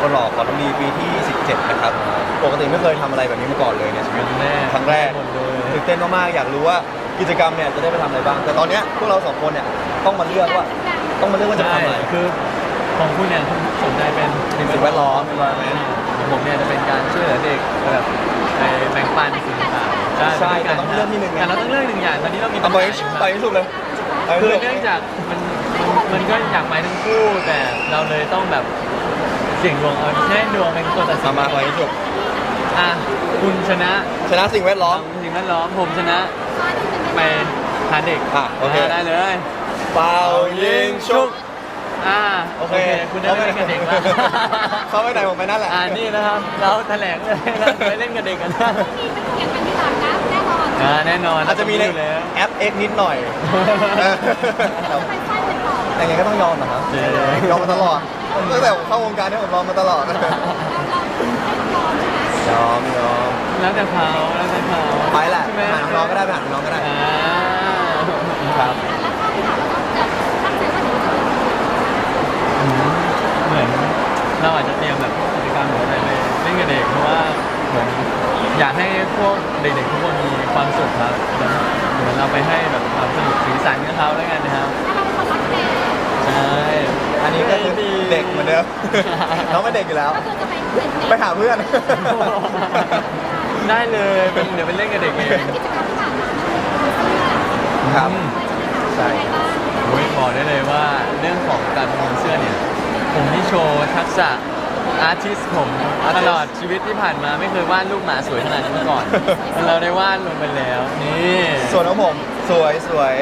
คนหล่อขอทำดีปีที่ 17 นะครับ ปกติไม่เคยทำอะไรแบบนี้มาก่อนเลยในชีวิตครั้งแรก ครั้งแรกหมดเลยตื่นเต้นมากๆ อยากรู้ว่ากิจกรรมเนี่ยจะได้ไปทำอะไรบ้าง แต่ตอนเนี้ยพวกเราสองคนเนี่ยต้องมาเลือกว่า ต้องมาเลือกว่าจะใช่ทำอะไร คือของคุณเนี่ยคุณสนใจเป็นสิ่งแวดล้อม environment ของผมเนี่ยจะเป็นการช่วยเหลือเด็กแบบไปแบ่งปันสิ่งต่างๆใช่แต่ต้องเลือกที่หนึ่งไงแต่เราต้องเลือกหนึ่งอย่างตอนนี้เรามีเอาไปปัญหาไปให้สุดเลยไปให้คือสุด เนื่องจากมันมันมันก็อยากไปทั้งคู่แต่เราเลยต้องแบบ เสี่ยงดวงเอาให้ดวงเป็นคนตัดสิเอานมาไปให้สุดอะคุณชนะชนะสิ่งแวดล้อม สิ่งแวดล้อมผมชนะไปหาเด็กอะโอเค ได้เลยเป่ายิงชุบ อ่าโอเคคุณได้เล่นกับเด็กแล้วเขาไปไหนผมไปนั่นแหละ อ่านี่นะครับ เราแถลงเลยนะไปเล่นกับเด็กกันนะอ่าแน่นอนอาจจะมีในอยู่แล้ว แอป X นิดหน่อยแต่ยังไงก็ต้องยอมนะครับเย้ยอมมาตลอด ตั้งแต่ผมเข้าวงการเนี่ยผมยอมมาตลอดยอมยอมแล้วแต่เขาแล้วแต่เขาไปแหละใช่ไหมหาน้องๆก็ได้ไปหาน้องๆก็ได้ อ่า ครับ อืมเหมือนเราอาจจะเตรียมแบบกิจกรรมหรืออะไรไปเล่นกับเด็กเพราะว่าเหมือนอยากให้พวกเด็กๆทุกคนมีความสุขครับแล้วเหมือนเราไปให้แบบความสนุกสีสันกับเขาแล้วกันนะครับใช่ อันนี้ก็คือ เด็กเหมือนเดิม น้องไม่เด็กอยู่แล้วไปหาเพื่อน ได้เลยเป็นเดี๋ยวไปเล่นกับเด็กเองครับอืมใช่โอ้ยบอกได้เลยว่าเรื่องของการประมูลเสื้อเนี่ย ผมที่โชว์ทักษะอาร์ติสผมตลอดชีวิตที่ผ่านมาไม่เคยวาดรูปหมาสวยขนาดนี้มาก่อนเราได้วาดลงไปแล้วนี่ส่วนของผมสวยสวย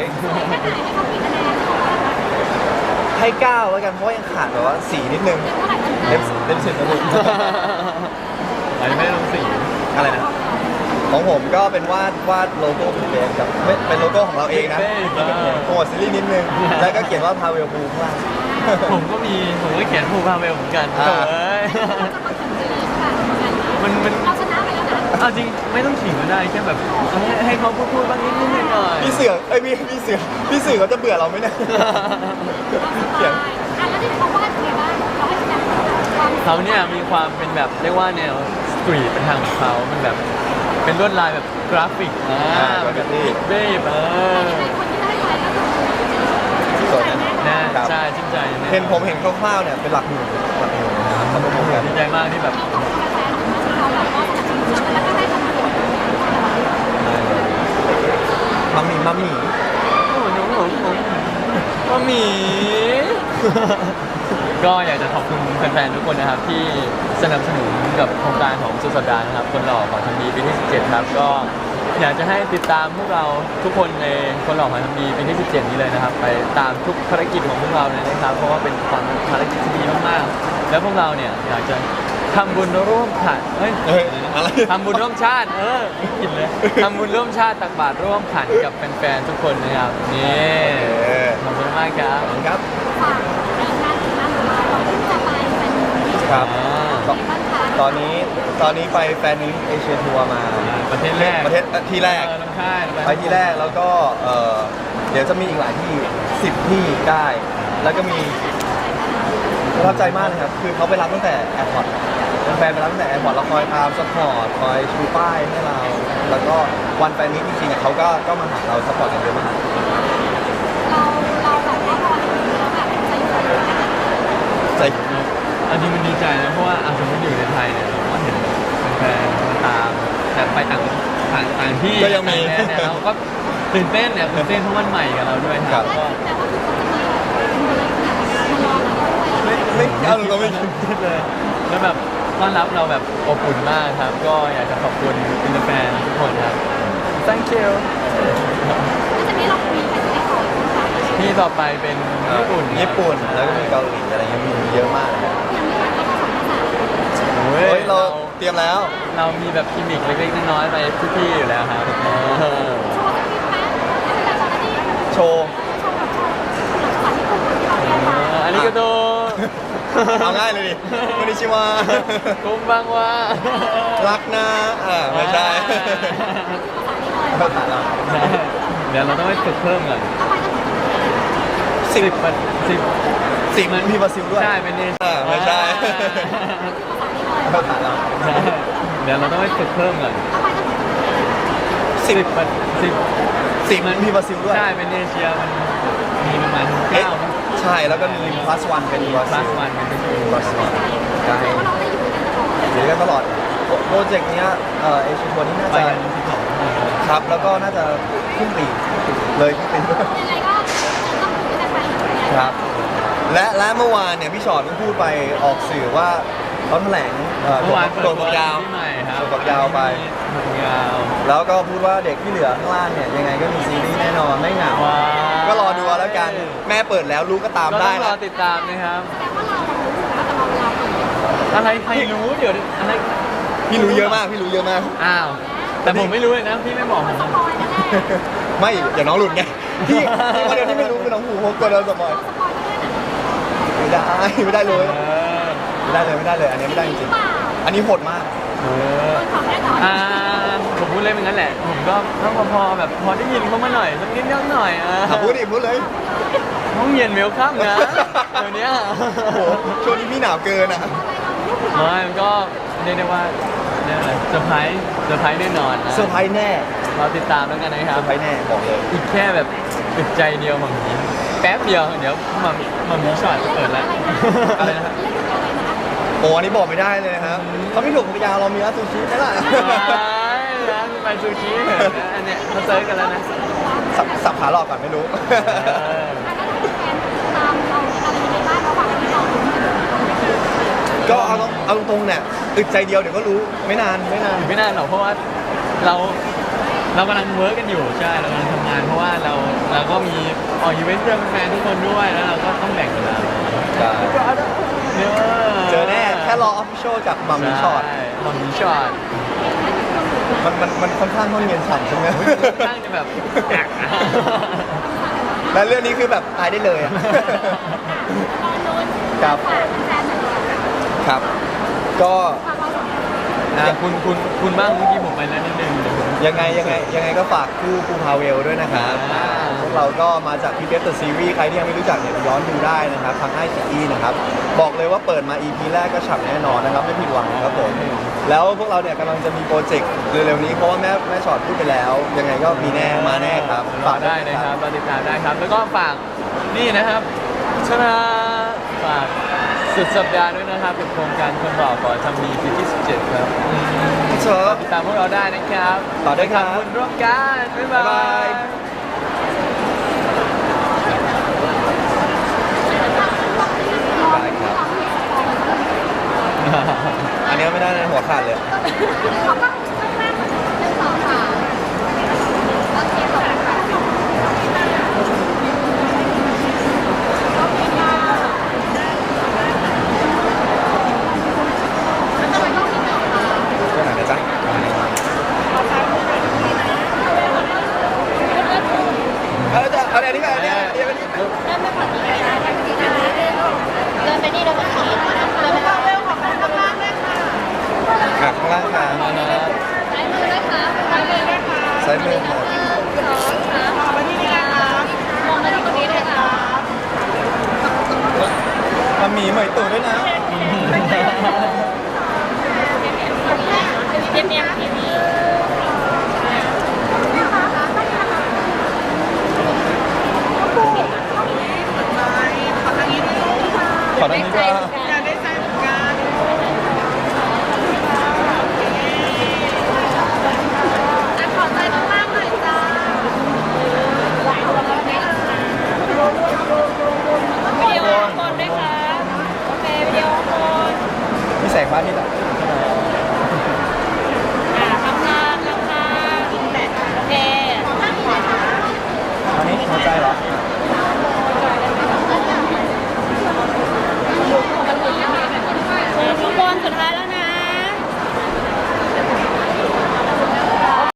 ให้เก้าแล้วกันเพราะว่ายังขาดแบบว่าสีนิดนึงเล็บเล็บสิบนะลูกอันนี้ไม่ได้ลงสีอะไรนะของผมก็เป็นวาดวาดโลโก้เป็นเบสกับไม่เป็นโลโก้ของเราเองนะเบ้เออโปรโมทซีรีส์นิดนึงแล้วก็เขียนว่าพาเวลพูข้างล่างผมก็มีผมก็เขียนภูพาเวลเหมือนกันอ่าโถ่เอ้ยมันมันเราชนะไปแล้วนะเอาจริงไม่ต้องขิงก็ได้แค่แบบให้ให้เขาพูดพูดบ้างนิดนิดหน่อยหน่อยพี่ เสือเอ้ยพี่พี่เสือพี่เสือเขาจะเบื่อเราไหมเนี่ย เขียน อะแล้วที่เขาว่าเป็นไงบ้างเราให้คะแนนความเขาเนี่ยมีความเป็นแบบเรียกว่าแนวสตรีทเป็นทางของเขามันแบบเป็นลวดลายแบบกราฟิกอ่าอ่าแบบ graffiti เบ้เออคนที่ได้ไปแล้วสวยนะนะครับ ใช่ชื่นใจแเห็นผมเห็นคร่าวๆเนี่ยเป็นหลักหมื่นหลักหมื่นนะครับเขาประมูลกัน ดีใจมากที่แบบ เราแบบว่าสนับสนุนแล้วก็ได้ทำงาน มัมมี่มัมมี่โอ้โหหนูหนูหนูว่าหมี ก็อยากจะขอบคุณแฟนๆ ทุกคนนะครับที่สนับสนุนกับโครงการของสุดสัปดาห์นะครับ คนหล่อของทำดีปีที่ 17 ครับ ก็อยากจะให้ติดตามพวกเราทุกคนในคนหล่อของทำดีปีที่ 17 นี้เลยนะครับ ไปตามทุกภารกิจของพวกเราเลยนะครับ เพราะว่าเป็นความภารกิจที่ดีมากๆ แล้วพวกเราเนี่ยอยากจะ ทำบุญร่วมขันเฮ้ยเฮ้ยอะไรทำบุญร่วมชาติ เออผิดเลยทำบุญร่วมชาติตักบาตรร่วมขันกับแฟนๆทุกคนนะครับนี่เออขอบคุณมากครับครับฝากในงานงานของเราเราเพิ่งจะไปเป็นครับอ่าตตอนนี้ตอนนี้ไปแฟนมิตเอเชียทัวร์มา ประเทศแรกประเทศเอ่อที่แรกเออน้ำค่ายไปที่แรกแล้วก็เอ่อเดี๋ยวจะมีอีกหลายที่สิบที่ได้ แล้วก็มีประทับใจมากเลยครับ คือเขาไปรับตั้งแต่แอร์พอร์ตเป็น แฟนไปรับตั้งแต่แอร์พอร์ตเราคอยตามสปอร์ตคอยชูป้ายให้เรา แล้วก็วันแฟนมิตจริงๆอะเขาก็ก็มาหาเราสปอร์ตกันเยอะมาก เราเราแบบว่าพอเห็นแล้วแบบใจสั่นใจอันนี้มันดีใจนะเพราะว่าอะสมมติอยู่ในไทยเนี่ยเราก็เห็นแฟนๆตามแต่ไปต่างต่างต่างที่ก็ยังมีต่าแดนเนี่ยเราก็ตื่นเต้นเนี่ยตื่นเต้นเพราะมันใหม่กับเราด้วยครับครับก็แต่ว่าคือเขาจะมีเป็นเด็กมารอเราด้วย ไม่ไม่เอาเราไม่เลยแล้วแบบ ต้อนรับเราแบบอบอุ่นมากครับ ก็อยากจะขอบคุณอินเตอร์แฟนทุกคนครับ thank you แล้วจะมีเรามีไปที่ไหนก่อนนะคะที่ต่อไปเป็นญี่ปุ่นครับญี่ปุ่นแล้วก็มีเกาหลีอะไรเงี้ยมีเยอะมากนะครับยังมีการเข้าสองภาษาโอ้เฮ้ยยเราเราเตรียมแล้ว เรามีแบบกิมมิคเล็กๆน้อยๆไปทุกที่อยู่แล้วครับเออโชว์สักนิดไหมแล้วแต่ตอนนี้โชว์แบบโชว์โชว์แบบภาษาญี่ปุ่นที่เราเรียนมา อันนี้ก็โต เอาง่ายเลยดิคนนิชิวาคุมบังว่า รักนะอ่าไม่ใช่ภาษาเราเดี๋ยวเราต้องไปฝึกเพิ่มก่อนทำไมต้องถึง4สิบสิบมันสิบสิบมันมีบราซิลด้วยใช่เป็นเอเชีอ่าไม่ใช่เราถามเราใช่เดี๋ยวเราต้องไปฝึกเพิ่มก่อนทำไมต้องสิบสิบมันสิบสิบมันมีบราซิลด้วยใช่เป็นเอเชียมันมีประมาณเก้ามั้ง ใช่แล้วก็มี plus one เป็นบราพลัซิสลวันเป็น plus one ใช่ว่าเราได้อยู่กันตลอดอยู่ด้วยกันตลอดโปรเจกต์เนี้ยเอ่อเอเชียทัวร์นี้น่าไปจะกันสิบสองครับแล้วก็น่าจะครึ่งปีเลยครึ่งปียังไงก็ต้องอยู่ด้วยกันไปอย่างเงี้ยครับ และและเมื่อวานเนี่ยพี่ชอตก็พูดไปออกสื่อว่า เขาแถลงเอ่อเมื่อวานโดดฝักยาวที่ใหม่ครับโดดฝักยาวไป ฝักยาวแล้วก็พูดว่าเด็กที่เหลือข้างล่างเนี่ยยังไงก็มีซีรีส์แน่นอนไม่เหงาว้าวก็รอดูเอาแล้วกันแม่เปิดแล้วลูกก็ตามก็ได้ต้องรอนะติดตามนะครับแสดงว่าเรารู้อยู่แล้วแต่เราเราเปิดอะไรใครรู้เดี๋ยวอะไรพี่รู้เยอะมากพี่รู้เยอะมาก อ้าว แต่ผมไม่รู้เลยนะพี่ไม่บอกผมสนะปอยแน่ๆไม่อย่าน้องหลุดไงพี่พี่คนเดียวที่ไม่รู้คือน้องหูพกตัวเดินสปอยสปอยแน่ๆไม่ได้ไม่ได้เลย เออ ไม่ได้เลยไม่ได้เลย อันนี้ไม่ได้จริงเปล่าๆอันนี้โหดมากเออของแน่นอนอ่าผมพูดเล่นเป็นงั้นแหละ ผมก็ต้องพอๆแบบพอได้ยินเขามาหน่อยสักนิดนิดหน่อยอะอะพูดดิพูดเลย ห้องเย็นเวลคัมนะเดี๋ยวเนี้ย โอ้โหช่วงนี้พี่หนาวเกินอะ ไม่มันก็เรียกได้ว่าเรียกอะไรเซอร์ไพรส์เซอร์ไพรส์แน่นอนนะเซอร์ไพรส์แน่เราติดตามแล้วกันนะคเซรัอบ ร์ไพรส์แน่บอกเลย อีกแค่แบบอึดใจเดียวของนี้แป๊บเดียว เดี๋ยวมามามีช็อตจะเปิดแล้วอะไรนะครับ โอ้อันนี้บอกไม่ได้เลยนะครับเขาไม่ถูกพยาเรามีร้านซูชิไหมล่ะร้านไปซูชิเหรออันเนี้ยเขาเซิร์ชกันแล้วนะสับสับขาหลอกก่อนไม่รู้เออตามเราอะไรยังไงบ้างระหว่างที่เราดูกันก็เอาตรงเอาตรงๆเนี่ยอึดใจเดียวเดี๋ยวก็รู้ไม่นานไม่นานไม่นานหรอกเพราะว่าเราเรากำลังเวิร์กกันอยู่ใช่เรากำลังทำงานเพราะว่าเราเราก็มีออกอีเวนต์เพื่อแฟนๆทุกคนด้วยแล้วเราก็ต้องแบ่งเวลาใช่เนอะเจอแน่แค่รอออฟฟิเชียลจากมัมมี่ช็อตใมัมมี่ช็อตมันมันมันค่อนข้างห้องเย็นฉ่ำใช่ไหมตั้งจะแบบและเรื่องนี้คือแบบตายได้เลยอะครับฝากแฟนๆหน่อยครับ ก็ฝากเราสองคนนะคุณคุณคุณบ้างเมื่อกี้ผมไปแล้วนิดนึงเดี๋ยวผม ยังไงยังไงยังไงก็ฝากคู่ปูพาเวลด้วยนะครับอ่าพ วกเราก็มาจากพีเบสต์ซีรีส์ใครที่ยังไม่รู้จักเนี่ยย้อนดูได้นะครับทางไอซีนะครับบอกเลยว่าเปิดมา EP แรกก็ฉ่ำแน่นอนนะครับไม่ผิดหวังครับผมแล้วพวกเราเนี่ยกำลังจะมีโปรเจกต์เร็วๆนี้เพราะว่าแม่แม่ชอดพูดไปแล้ว ยังไงก็มีแน่มาแน่ครับฝากได้นะครับมาติดตามได้ครับ แล้วก็ฝากนี่นะครับชนะฝากสุดสัปดาห์ด้วยนะครับเป็นโครงการคนหล่อขอทำดีปีที่17ครับอืมเชิญติดตามพวกเราได้นะครับ ต่อด้วยครับทำบุญร่วมกัน บ๊ายบาบ๊ายบายย ได้ครับ อันนี้ไม่ได้นะหัวขาดเลยขอบคุณมากหนึ่งสองสามโอเคขอบคุณค่ะโอเคค่ะแล้วทำไมต้องมีหนอกคะเพื่อนไหนนะจ๊ะเอาจะเอาอันนี้ก่อนอันนี้ก่อนอันนี้ เริ่มไปฝั่งนี้เลยนะทางนี้นะ องมาที่ตรงนี้ด้วยค่ะมามีเหมยตู่ด้วยนะเนียนเนียนทีวีขอด้านนี้ก็ใจ